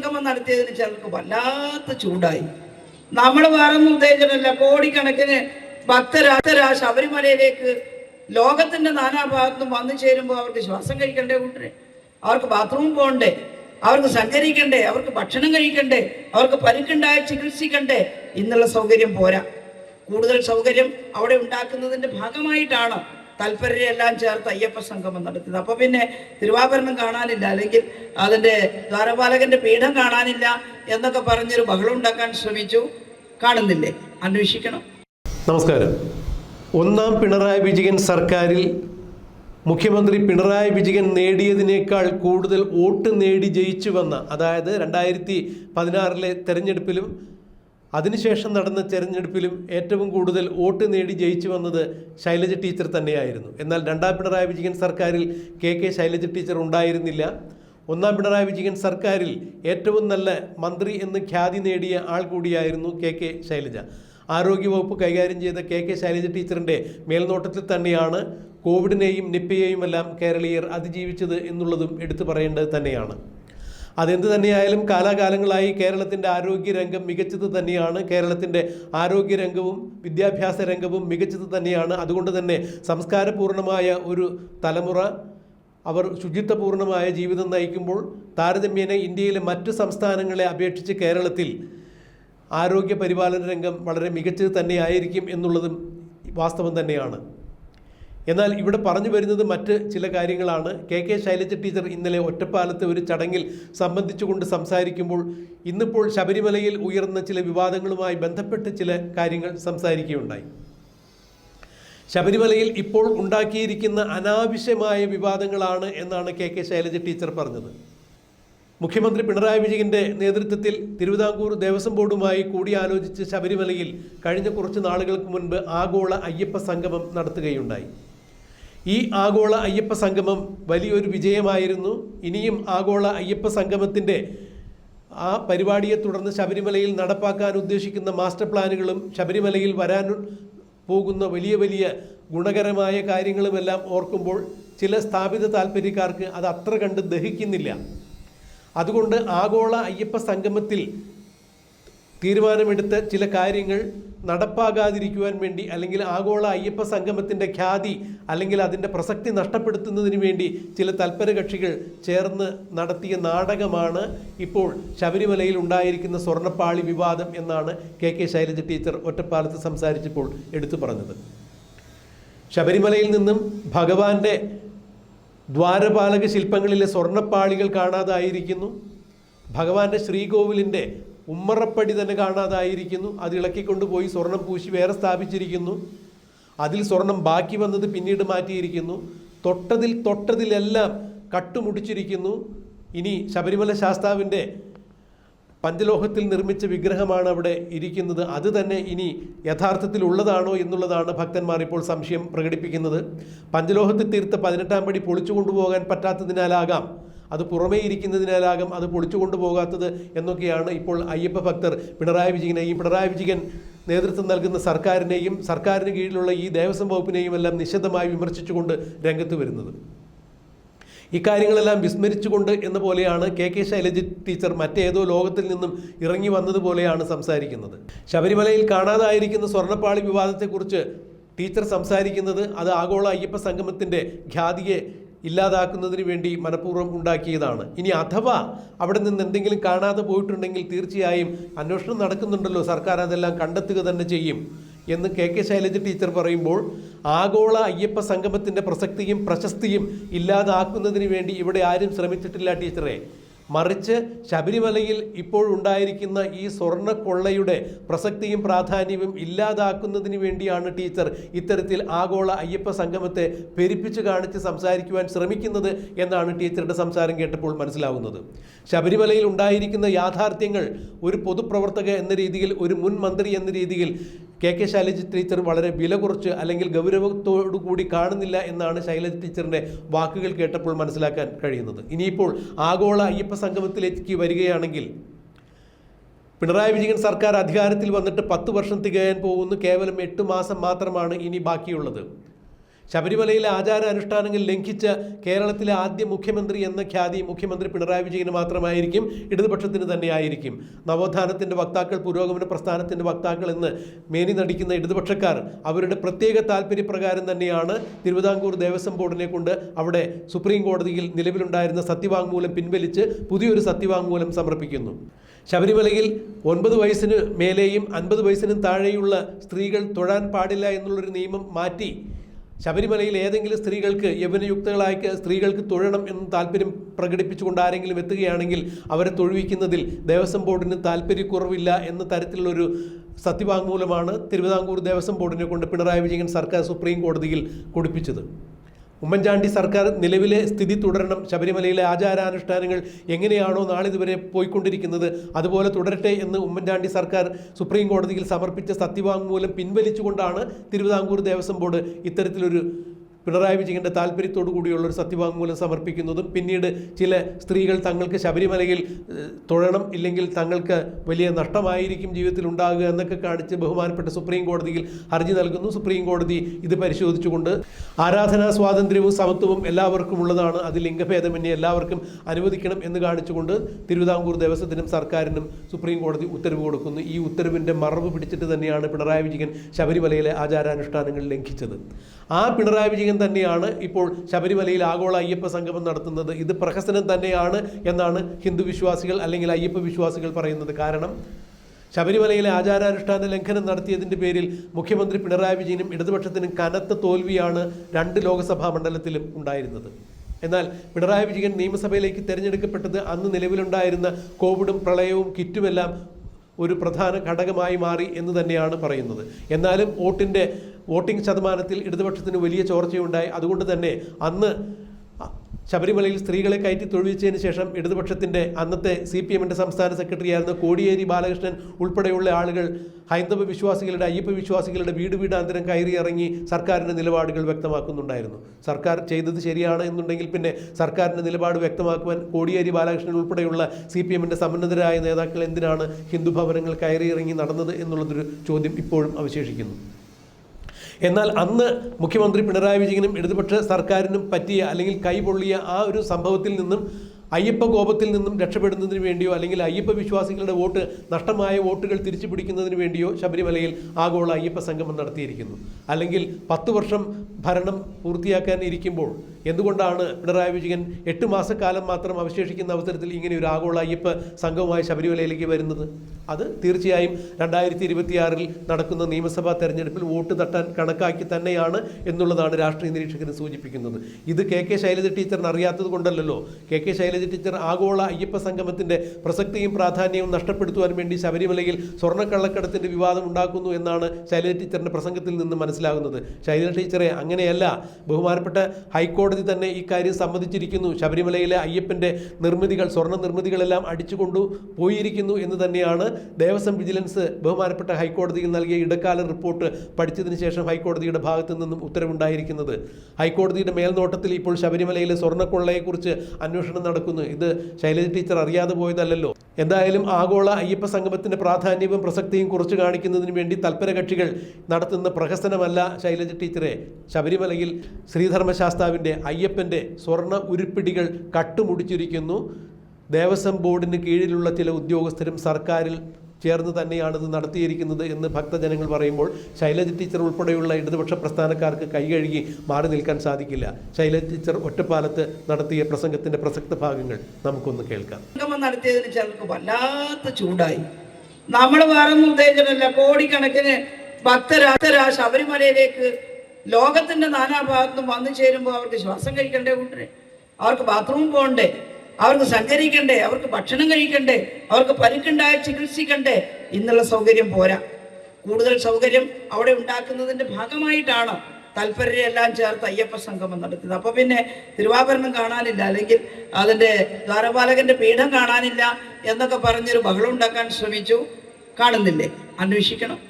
സംഗമം നടത്തിയതിന് ചിലർക്ക് വല്ലാത്ത ചൂടായി. നമ്മൾ വേറൊന്നും ഉദ്ദേശിച്ചിട്ടില്ല. കോടിക്കണക്കിന് ഭക്തരാ ഭക്തരാ ശബരിമലയിലേക്ക് ലോകത്തിന്റെ നാനാഭാഗത്തും വന്നു ചേരുമ്പോൾ അവർക്ക് ശ്വാസം കഴിക്കണ്ടേ കൂട്ടരെ? അവർക്ക് ബാത്റൂം പോകണ്ടേ അവർക്ക് സഞ്ചരിക്കണ്ടേ? അവർക്ക് ഭക്ഷണം കഴിക്കണ്ടേ? അവർക്ക് പരുക്കുണ്ടായ ചികിത്സിക്കണ്ടേ? ഇന്നുള്ള സൗകര്യം പോരാ. കൂടുതൽ സൗകര്യം അവിടെ ഉണ്ടാക്കുന്നതിന്റെ ഭാഗമായിട്ടാണ് തൽപരരെല്ലാം ചേർത്ത് അയ്യപ്പ സംഗമം നടത്തിയത്. അപ്പൊ പിന്നെ തിരുവാഭരണം കാണാനില്ല അല്ലെങ്കിൽ അതിന്റെ ദ്വാരപാലകന്റെ പീഠം കാണാനില്ല എന്നൊക്കെ പറഞ്ഞൊരു ബഹളം ഉണ്ടാക്കാൻ ശ്രമിച്ചു. കാണുന്നില്ലേ? അന്വേഷിക്കണം. നമസ്കാരം. ഒന്നാം പിണറായി വിജയൻ സർക്കാരിൽ മുഖ്യമന്ത്രി പിണറായി വിജയൻ നേടിയതിനേക്കാൾ കൂടുതൽ വോട്ട് നേടി ജയിച്ചു വന്ന അതായത് രണ്ടായിരത്തി പതിനാറിലെ തെരഞ്ഞെടുപ്പിലും അതിനുശേഷം നടന്ന തെരഞ്ഞെടുപ്പിലും ഏറ്റവും കൂടുതൽ വോട്ട് നേടി ജയിച്ചു വന്നത് ശൈലജ ടീച്ചർ തന്നെയായിരുന്നു. എന്നാൽ രണ്ടാം പിണറായി വിജയൻ സർക്കാരിൽ കെ കെ ശൈലജ ടീച്ചർ ഉണ്ടായിരുന്നില്ല. ഒന്നാം പിണറായി വിജയൻ സർക്കാരിൽ ഏറ്റവും നല്ല മന്ത്രി എന്ന് ഖ്യാതി നേടിയ ആൾ കൂടിയായിരുന്നു കെ കെ ശൈലജ. ആരോഗ്യവകുപ്പ് കൈകാര്യം ചെയ്ത കെ കെ ശൈലജ ടീച്ചറിന്റെ മേൽനോട്ടത്തിൽ തന്നെയാണ് കോവിഡിനെയും നിപ്പയെയും എല്ലാം കേരളീയർ അതിജീവിച്ചത് എന്നുള്ളതും എടുത്തു പറയേണ്ടത് തന്നെയാണ്. അതെന്ത് തന്നെയായാലും കാലാകാലങ്ങളായി കേരളത്തിന്റെ ആരോഗ്യരംഗം മികച്ചത് തന്നെയാണ്. കേരളത്തിന്റെ ആരോഗ്യരംഗവും വിദ്യാഭ്യാസ രംഗവും മികച്ചത് തന്നെയാണ്. അതുകൊണ്ട് തന്നെ സംസ്കാരപൂർണമായ ഒരു തലമുറ അവർ ശുചിത്വപൂർണമായ ജീവിതം നയിക്കുമ്പോൾ താരതമ്യേന ഇന്ത്യയിലെ മറ്റു സംസ്ഥാനങ്ങളെ അപേക്ഷിച്ച് കേരളത്തിൽ ആരോഗ്യ പരിപാലന രംഗം വളരെ മികച്ചത് തന്നെയായിരിക്കും എന്നുള്ളതും വാസ്തവം തന്നെയാണ്. എന്നാൽ ഇവിടെ പറഞ്ഞു വരുന്നത് മറ്റ് ചില കാര്യങ്ങളാണ്. കെ കെ ശൈലജ ടീച്ചർ ഇന്നലെ ഒറ്റപ്പാലത്തെ ഒരു ചടങ്ങിൽ സംബന്ധിച്ചുകൊണ്ട് സംസാരിക്കുമ്പോൾ ഇന്നിപ്പോൾ ശബരിമലയിൽ ഉയർന്ന ചില വിവാദങ്ങളുമായി ബന്ധപ്പെട്ട് ചില കാര്യങ്ങൾ സംസാരിക്കുകയുണ്ടായി. ശബരിമലയിൽ ഇപ്പോൾ ഉണ്ടാക്കിയിരിക്കുന്ന അനാവശ്യമായ വിവാദങ്ങളാണ് എന്നാണ് കെ കെ ശൈലജ ടീച്ചർ പറഞ്ഞത്. മുഖ്യമന്ത്രി പിണറായി വിജയന്റെ നേതൃത്വത്തിൽ തിരുവിതാംകൂർ ദേവസ്വം ബോർഡുമായി കൂടിയാലോചിച്ച് ശബരിമലയിൽ കഴിഞ്ഞ കുറച്ച് നാളുകൾക്ക് മുൻപ് ആഗോള അയ്യപ്പ സംഗമം നടത്തുകയുണ്ടായി. ഈ ആഗോള അയ്യപ്പ സംഗമം വലിയൊരു വിജയമായിരുന്നു. ഇനിയും ആഗോള അയ്യപ്പ സംഗമത്തിന്റെ ആ പരിപാടിയെ തുടർന്ന് ശബരിമലയിൽ നടപ്പാക്കാൻ ഉദ്ദേശിക്കുന്ന മാസ്റ്റർ പ്ലാനുകളും ശബരിമലയിൽ വരാൻ പോകുന്ന വലിയ വലിയ ഗുണകരമായ കാര്യങ്ങളുമെല്ലാം ഓർക്കുമ്പോൾ ചില സ്ഥാപിത താല്പര്യക്കാർക്ക് അത് അത്ര കണ്ട് ദഹിക്കുന്നില്ല. അതുകൊണ്ട് ആഗോള അയ്യപ്പ സംഗമത്തിൽ തീരുമാനമെടുത്ത ചില കാര്യങ്ങൾ നടപ്പാകാതിരിക്കുവാൻ വേണ്ടി അല്ലെങ്കിൽ ആഗോള അയ്യപ്പ സംഗമത്തിന്റെ ഖ്യാതി അല്ലെങ്കിൽ അതിന്റെ പ്രസക്തി നഷ്ടപ്പെടുത്തുന്നതിന് വേണ്ടി ചില തൽപര കക്ഷികൾ ചേർന്ന് നടത്തിയ നാടകമാണ് ഇപ്പോൾ ശബരിമലയിൽ ഉണ്ടായിരിക്കുന്ന സ്വർണപ്പാളി വിവാദം എന്നാണ് കെ കെ ശൈലജ ടീച്ചർ ഒറ്റപ്പാലത്ത് സംസാരിച്ചപ്പോൾ എടുത്തു പറഞ്ഞത്. ശബരിമലയിൽ നിന്നും ഭഗവാന്റെ ദ്വാരപാലക ശില്പങ്ങളിലെ സ്വർണപ്പാളികൾ കാണാതായിരിക്കുന്നു. ഭഗവാന്റെ ശ്രീകോവിലിന്റെ ഉമ്മറപ്പടി തന്നെ കാണാതായിരിക്കുന്നു. അത് ഇളക്കിക്കൊണ്ടുപോയി സ്വർണം പൂശി വേറെ സ്ഥാപിച്ചിരിക്കുന്നു. അതിൽ സ്വർണം ബാക്കി വന്നത് പിന്നീട് മാറ്റിയിരിക്കുന്നു. തൊട്ടതിൽ തൊട്ടതിലെല്ലാം കട്ടുമുടിച്ചിരിക്കുന്നു ഇനി ശബരിമല ശാസ്താവിന്റെ പഞ്ചലോഹത്തിൽ നിർമ്മിച്ച വിഗ്രഹമാണ് അവിടെ ഇരിക്കുന്നത്. അത് തന്നെ ഇനി യഥാർത്ഥത്തിൽ ഉള്ളതാണോ എന്നുള്ളതാണ് ഭക്തന്മാർ ഇപ്പോൾ സംശയം പ്രകടിപ്പിക്കുന്നത്. പഞ്ചലോഹത്തിൽ തീർത്ത് പതിനെട്ടാം പടി പൊളിച്ചു കൊണ്ടുപോകാൻ പറ്റാത്തതിനാലാകാം അത് പുറമേ ഇരിക്കുന്നതിനാലാകും അത് പൊളിച്ചു കൊണ്ടുപോകാത്തത് എന്നൊക്കെയാണ് ഇപ്പോൾ അയ്യപ്പ ഭക്തർ പിണറായി വിജയനെയും പിണറായി വിജയൻ നേതൃത്വം നൽകുന്ന സർക്കാരിനെയും സർക്കാരിന് കീഴിലുള്ള ഈ ദേവസ്വം വകുപ്പിനെയും എല്ലാം നിശബ്ദമായി വിമർശിച്ചുകൊണ്ട് രംഗത്ത് വരുന്നത്. ഇക്കാര്യങ്ങളെല്ലാം വിസ്മരിച്ചുകൊണ്ട് എന്ന പോലെയാണ് കെ കെ ശൈലജ ടീച്ചർ മറ്റേതോ ലോകത്തിൽ നിന്നും ഇറങ്ങി വന്നതുപോലെയാണ് സംസാരിക്കുന്നത്. ശബരിമലയിൽ കാണാതായിരിക്കുന്ന സ്വർണപ്പാളി വിവാദത്തെക്കുറിച്ച് ടീച്ചർ സംസാരിക്കുന്നത് അത് ആഗോള അയ്യപ്പ സംഗമത്തിന്റെ ഖ്യാതിയെ ഇല്ലാതാക്കുന്നതിന് വേണ്ടി മനഃപൂർവം ഉണ്ടാക്കിയതാണ്. ഇനി അഥവാ അവിടെ നിന്ന് എന്തെങ്കിലും കാണാതെ പോയിട്ടുണ്ടെങ്കിൽ തീർച്ചയായും അന്വേഷണം നടക്കുന്നുണ്ടല്ലോ. സർക്കാർ അതെല്ലാം കണ്ടെത്തുക തന്നെ ചെയ്യും എന്ന് കെ കെ ശൈലജ ടീച്ചർ പറയുമ്പോൾ ആഗോള അയ്യപ്പ സംഗമത്തിന്റെ പ്രസക്തിയും പ്രശസ്തിയും ഇല്ലാതാക്കുന്നതിന് വേണ്ടി ഇവിടെ ആരും ശ്രമിച്ചിട്ടില്ല ടീച്ചറെ. മറിച്ച് ശബരിമലയിൽ ഇപ്പോഴുണ്ടായിരിക്കുന്ന ഈ സ്വർണ കൊള്ളയുടെ പ്രസക്തിയും പ്രാധാന്യവും ഇല്ലാതാക്കുന്നതിന് വേണ്ടിയാണ് ടീച്ചർ ഇത്തരത്തിൽ ആഗോള അയ്യപ്പ സംഗമത്തെ പെരുപ്പിച്ച് കാണിച്ച് സംസാരിക്കുവാൻ ശ്രമിക്കുന്നത് എന്നാണ് ടീച്ചറുടെ സംസാരം കേട്ടപ്പോൾ മനസ്സിലാവുന്നത്. ശബരിമലയിൽ ഉണ്ടായിരിക്കുന്ന യാഥാർത്ഥ്യങ്ങൾ ഒരു പൊതുപ്രവർത്തക എന്ന രീതിയിൽ ഒരു മുൻ മന്ത്രി എന്ന രീതിയിൽ കെ കെ ശൈലജ ടീച്ചർ വളരെ വില കുറച്ച് അല്ലെങ്കിൽ ഗൗരവത്തോടു കൂടി കാണുന്നില്ല എന്നാണ് ശൈലജ ടീച്ചറിന്റെ വാക്കുകൾ കേട്ടപ്പോൾ മനസ്സിലാക്കാൻ കഴിയുന്നത്. ഇനിയിപ്പോൾ ആഗോള അയ്യപ്പ സംഗമത്തിലേക്ക് വരികയാണെങ്കിൽ പിണറായി വിജയൻ സർക്കാർ അധികാരത്തിൽ വന്നിട്ട് പത്ത് വർഷം തികയാൻ പോകുന്നു. കേവലം എട്ട് മാസം മാത്രമാണ് ഇനി ബാക്കിയുള്ളത്. ശബരിമലയിലെ ആചാര അനുഷ്ഠാനങ്ങൾ ലംഘിച്ച് കേരളത്തിലെ ആദ്യ മുഖ്യമന്ത്രി എന്ന ഖ്യാതി മുഖ്യമന്ത്രി പിണറായി വിജയന് മാത്രമായിരിക്കും ഇടതുപക്ഷത്തിന് തന്നെയായിരിക്കും. നവോത്ഥാനത്തിന്റെ വക്താക്കൾ പുരോഗമന പ്രസ്ഥാനത്തിന്റെ വക്താക്കൾ എന്ന് മേനി നടിക്കുന്ന ഇടതുപക്ഷക്കാർ അവരുടെ പ്രത്യേക താല്പര്യപ്രകാരം തന്നെയാണ് തിരുവിതാംകൂർ ദേവസ്വം ബോർഡിനെ കൊണ്ട് അവിടെ സുപ്രീം കോടതിയിൽ നിലവിലുണ്ടായിരുന്ന സത്യവാങ്മൂലം പിൻവലിച്ച് പുതിയൊരു സത്യവാങ്മൂലം സമർപ്പിക്കുന്നു. ശബരിമലയിൽ ഒൻപത് വയസ്സിന് മേലെയും അൻപത് വയസ്സിനും താഴെയുള്ള സ്ത്രീകൾ തൊഴാൻ പാടില്ല എന്നുള്ളൊരു നിയമം മാറ്റി ശബരിമലയിൽ ഏതെങ്കിലും സ്ത്രീകൾക്ക് യൗവനയുക്തകളായ സ്ത്രീകൾക്ക് തൊഴണം എന്ന് താല്പര്യം പ്രകടിപ്പിച്ചുകൊണ്ട് ആരെങ്കിലും എത്തുകയാണെങ്കിൽ അവരെ തൊഴുവിക്കുന്നതിൽ ദേവസ്വം ബോർഡിന് താല്പര്യക്കുറവില്ല എന്ന തരത്തിലുള്ളൊരു സത്യവാങ്മൂലമാണ് തിരുവിതാംകൂർ ദേവസ്വം ബോർഡിനെ കൊണ്ട് പിണറായി വിജയൻ സർക്കാർ സുപ്രീം കോടതിയിൽ കൊടുപ്പിച്ചത്. ഉമ്മൻചാണ്ടി സർക്കാർ നിലവിലെ സ്ഥിതി തുടരണം. ശബരിമലയിലെ ആചാരാനുഷ്ഠാനങ്ങൾ എങ്ങനെയാണോ നാളിതുവരെ പോയിക്കൊണ്ടിരിക്കുന്നത് അതുപോലെ തുടരട്ടെ എന്ന് ഉമ്മൻചാണ്ടി സർക്കാർ സുപ്രീം കോടതിയിൽ സമർപ്പിച്ച സത്യവാങ്മൂലം പിൻവലിച്ചുകൊണ്ടാണ് തിരുവിതാംകൂർ ദേവസ്വം ബോർഡ് ഇത്തരത്തിലൊരു പിണറായി വിജയന്റെ താല്പര്യത്തോടു കൂടിയുള്ള ഒരു സത്യവാങ്മൂലം സമർപ്പിക്കുന്നതും പിന്നീട് ചില സ്ത്രീകൾ തങ്ങൾക്ക് ശബരിമലയിൽ തൊഴണം ഇല്ലെങ്കിൽ തങ്ങൾക്ക് വലിയ നഷ്ടമായിരിക്കും ജീവിതത്തിൽ ഉണ്ടാകുക എന്നൊക്കെ കാണിച്ച് ബഹുമാനപ്പെട്ട സുപ്രീം കോടതിയിൽ ഹർജി നൽകുന്നു. സുപ്രീം കോടതി ഇത് പരിശോധിച്ചുകൊണ്ട് ആരാധനാ സ്വാതന്ത്ര്യവും സമത്വവും എല്ലാവർക്കും ഉള്ളതാണ്. അത് ലിംഗഭേദമന്യേ എല്ലാവർക്കും അനുവദിക്കണം എന്ന് കാണിച്ചുകൊണ്ട് തിരുവിതാംകൂർ ദേവസ്വത്തിനും സർക്കാരിനും സുപ്രീം കോടതി ഉത്തരവ് കൊടുക്കുന്നു. ഈ ഉത്തരവിന്റെ മറവ് പിടിച്ചിട്ട് തന്നെയാണ് പിണറായി വിജയൻ ശബരിമലയിലെ ആചാരാനുഷ്ഠാനങ്ങൾ ലംഘിച്ചത്. ആ പിണറായി വിജയൻ തന്നെയാണ് ഇപ്പോൾ ശബരിമലയിൽ ആഗോള അയ്യപ്പ സംഗമം നടത്തുന്നത്. ഇത് പ്രഹസനം തന്നെയാണ് എന്നാണ് ഹിന്ദു വിശ്വാസികൾ അല്ലെങ്കിൽ അയ്യപ്പ വിശ്വാസികൾ പറയുന്നത്. കാരണം ശബരിമലയിലെ ആചാരാനുഷ്ഠാന ലംഘനം നടത്തിയതിന്റെ പേരിൽ മുഖ്യമന്ത്രി പിണറായി വിജയനും ഇടതുപക്ഷത്തിനും കനത്ത തോൽവിയാണ് രണ്ട് ലോക്സഭാ മണ്ഡലത്തിലും ഉണ്ടായിരുന്നത്. എന്നാൽ പിണറായി വിജയൻ നിയമസഭയിലേക്ക് തിരഞ്ഞെടുക്കപ്പെട്ടത് അന്ന് നിലവിലുണ്ടായിരുന്ന കോവിഡും പ്രളയവും കിറ്റുമെല്ലാം ഒരു പ്രധാന ഘടകമായി മാറി എന്ന് തന്നെയാണ് പറയുന്നത്. എന്നാലും വോട്ടിന്റെ വോട്ടിംഗ് ശതമാനത്തിൽ ഇടതുപക്ഷത്തിന് വലിയ ചോർച്ചയുണ്ടായി. അതുകൊണ്ട് തന്നെ അന്ന് ശബരിമലയിൽ സ്ത്രീകളെ കയറ്റി തൊഴിച്ചതിന് ശേഷം ഇടതുപക്ഷത്തിന്റെ അന്നത്തെ സി പി എമ്മിന്റെ സംസ്ഥാന സെക്രട്ടറിയായിരുന്ന കോടിയേരി ബാലകൃഷ്ണൻ ഉൾപ്പെടെയുള്ള ആളുകൾ ഹൈന്ദവ വിശ്വാസികളുടെ അയ്യപ്പ വിശ്വാസികളുടെ വീട് വീടാന്തരം കയറി ഇറങ്ങി സർക്കാരിന്റെ നിലപാടുകൾ വ്യക്തമാക്കുന്നുണ്ടായിരുന്നു. സർക്കാർ ചെയ്തത് ശരിയാണ് എന്നുണ്ടെങ്കിൽ പിന്നെ സർക്കാരിന്റെ നിലപാട് വ്യക്തമാക്കുവാൻ കോടിയേരി ബാലകൃഷ്ണൻ ഉൾപ്പെടെയുള്ള സി പി എമ്മിന്റെ സമ്മന്നതരായ നേതാക്കൾ എന്തിനാണ് ഹിന്ദു ഭവനങ്ങൾ കയറി ഇറങ്ങി നടന്നത് എന്നുള്ളതൊരു ചോദ്യം ഇപ്പോഴും അവശേഷിക്കുന്നു. എന്നാൽ അന്ന് മുഖ്യമന്ത്രി പിണറായി വിജയനും ഇടതുപക്ഷ സർക്കാരിനും പറ്റിയ അല്ലെങ്കിൽ കൈപൊള്ളിയ ആ ഒരു സംഭവത്തിൽ നിന്നും അയ്യപ്പ കോപത്തിൽ നിന്നും രക്ഷപ്പെടുന്നതിന് വേണ്ടിയോ അല്ലെങ്കിൽ അയ്യപ്പ വിശ്വാസികളുടെ വോട്ട് നഷ്ടമായ വോട്ടുകൾ തിരിച്ചു പിടിക്കുന്നതിന് വേണ്ടിയോ ശബരിമലയിൽ ആഗോള അയ്യപ്പ സംഗമം നടത്തിയിരിക്കുന്നു. അല്ലെങ്കിൽ പത്ത് വർഷം ഭരണം പൂർത്തിയാക്കാൻ ഇരിക്കുമ്പോൾ എന്തുകൊണ്ടാണ് പിണറായി വിജയൻ എട്ട് മാസക്കാലം മാത്രം അവശേഷിക്കുന്ന അവസരത്തിൽ ഇങ്ങനെ ഒരു ആഗോള അയ്യപ്പ സംഘവുമായി ശബരിമലയിലേക്ക് വരുന്നത്? അത് തീർച്ചയായും രണ്ടായിരത്തി ഇരുപത്തിയാറിൽ നടക്കുന്ന നിയമസഭാ തെരഞ്ഞെടുപ്പിൽ വോട്ട് തട്ടാൻ കണക്കാക്കി തന്നെയാണ് എന്നുള്ളതാണ് രാഷ്ട്രീയ നിരീക്ഷകന് സൂചിപ്പിക്കുന്നത്. ഇത് കെ കെ ശൈലജ ടീച്ചറിന് അറിയാത്തത് കൊണ്ടല്ലല്ലോ. കെ കെ ശൈലജ ടീച്ചർ ആഗോള അയ്യപ്പ സംഗമത്തിന്റെ പ്രസക്തിയും പ്രാധാന്യവും നഷ്ടപ്പെടുത്തുവാൻ വേണ്ടി ശബരിമലയിൽ സ്വർണക്കള്ളക്കടത്തിന്റെ വിവാദം ഉണ്ടാക്കുന്നു എന്നാണ് ശൈലജ ടീച്ചറിന്റെ പ്രസംഗത്തിൽ നിന്ന് മനസ്സിലാകുന്നത്. ശൈലജ ടീച്ചറെ അങ്ങനെയല്ല. ബഹുമാനപ്പെട്ട ഹൈക്കോടതി തന്നെ ഇക്കാര്യം സമ്മതിച്ചിരിക്കുന്നു. ശബരിമലയിലെ അയ്യപ്പന്റെ നിർമ്മിതികൾ സ്വർണ നിർമ്മിതികളെല്ലാം അടിച്ചുകൊണ്ടു പോയിരിക്കുന്നു എന്ന് തന്നെയാണ് ദേവസ്വം വിജിലൻസ് ബഹുമാനപ്പെട്ട ഹൈക്കോടതിയിൽ നൽകിയ ഇടക്കാല റിപ്പോർട്ട് പഠിച്ചതിന് ശേഷം ഹൈക്കോടതിയുടെ ഭാഗത്തു നിന്നും ഉത്തരവുണ്ടായിരിക്കുന്നത്. ഹൈക്കോടതിയുടെ മേൽനോട്ടത്തിൽ ഇപ്പോൾ ശബരിമലയിലെ സ്വർണക്കൊള്ളയെക്കുറിച്ച് അന്വേഷണം നടക്കുന്നു. ഇത് ശൈലജ ടീച്ചർ അറിയാതെ പോയതല്ലല്ലോ. എന്തായാലും ആഗോള അയ്യപ്പ സംഗമത്തിന്റെ പ്രാധാന്യവും പ്രസക്തിയും കുറച്ച് കാണിക്കുന്നതിന് വേണ്ടി തൽപര കക്ഷികൾ നടത്തുന്ന പ്രഹസനമല്ല ശൈലജ ടീച്ചറെ. ശബരിമലയിൽ ശ്രീധർമ്മശാസ്താവിന്റെ അയ്യപ്പന്റെ സ്വർണ ഉരുപ്പിടികൾ കട്ടുമുടിച്ചിരിക്കുന്നു. ദേവസ്വം ബോർഡിന് കീഴിലുള്ള ചില ഉദ്യോഗസ്ഥരും സർക്കാരിൽ ചേർന്ന് തന്നെയാണ് ഇത് നടത്തിയിരിക്കുന്നത് എന്ന് ഭക്തജനങ്ങൾ പറയുമ്പോൾ ശൈലജ ടീച്ചർ ഉൾപ്പെടെയുള്ള ഇടതുപക്ഷ പ്രസ്ഥാനക്കാർക്ക് കൈകഴുകി മാറി നിൽക്കാൻ സാധിക്കില്ല. ശൈലജ ടീച്ചർ ഒറ്റപ്പാലത്ത് നടത്തിയ പ്രസംഗത്തിന്റെ പ്രസക്ത ഭാഗങ്ങൾ നമുക്കൊന്ന് കേൾക്കാം. നടത്തിയതിന് ചിലർക്ക് വല്ലാത്ത ചൂടായി. നമ്മൾ വേറെ ഉദ്ദേശിച്ചിട്ടല്ല. കോടിക്കണക്കിന് ഭക്തരാ ശബരിമലയിലേക്ക് ലോകത്തിന്റെ നാനാഭാഗത്തും വന്നു ചേരുമ്പോൾ അവർക്ക് ശ്വാസം കഴിക്കണ്ടേ കൂട്ടരെ അവർക്ക് ബാത്റൂം പോകണ്ടേ അവർക്ക് സഞ്ചരിക്കണ്ടേ അവർക്ക് ഭക്ഷണം കഴിക്കണ്ടേ അവർക്ക് പരുക്കുണ്ടായ ചികിത്സിക്കണ്ടേ ഇന്നുള്ള സൗകര്യം പോരാ. കൂടുതൽ സൗകര്യം അവിടെ ഉണ്ടാക്കുന്നതിന്റെ ഭാഗമായിട്ടാണ് തൽപരരെല്ലാം ചേർത്ത് അയ്യപ്പ സംഗമം നടത്തിയത്. അപ്പൊ പിന്നെ തിരുവാഭരണം കാണാനില്ല അല്ലെങ്കിൽ അതിന്റെ ദ്വാരപാലകന്റെ പീഠം കാണാനില്ല എന്നൊക്കെ പറഞ്ഞൊരു ബഹളം ഉണ്ടാക്കാൻ ശ്രമിച്ചു. കാണുന്നില്ലേ? അന്വേഷിക്കണം.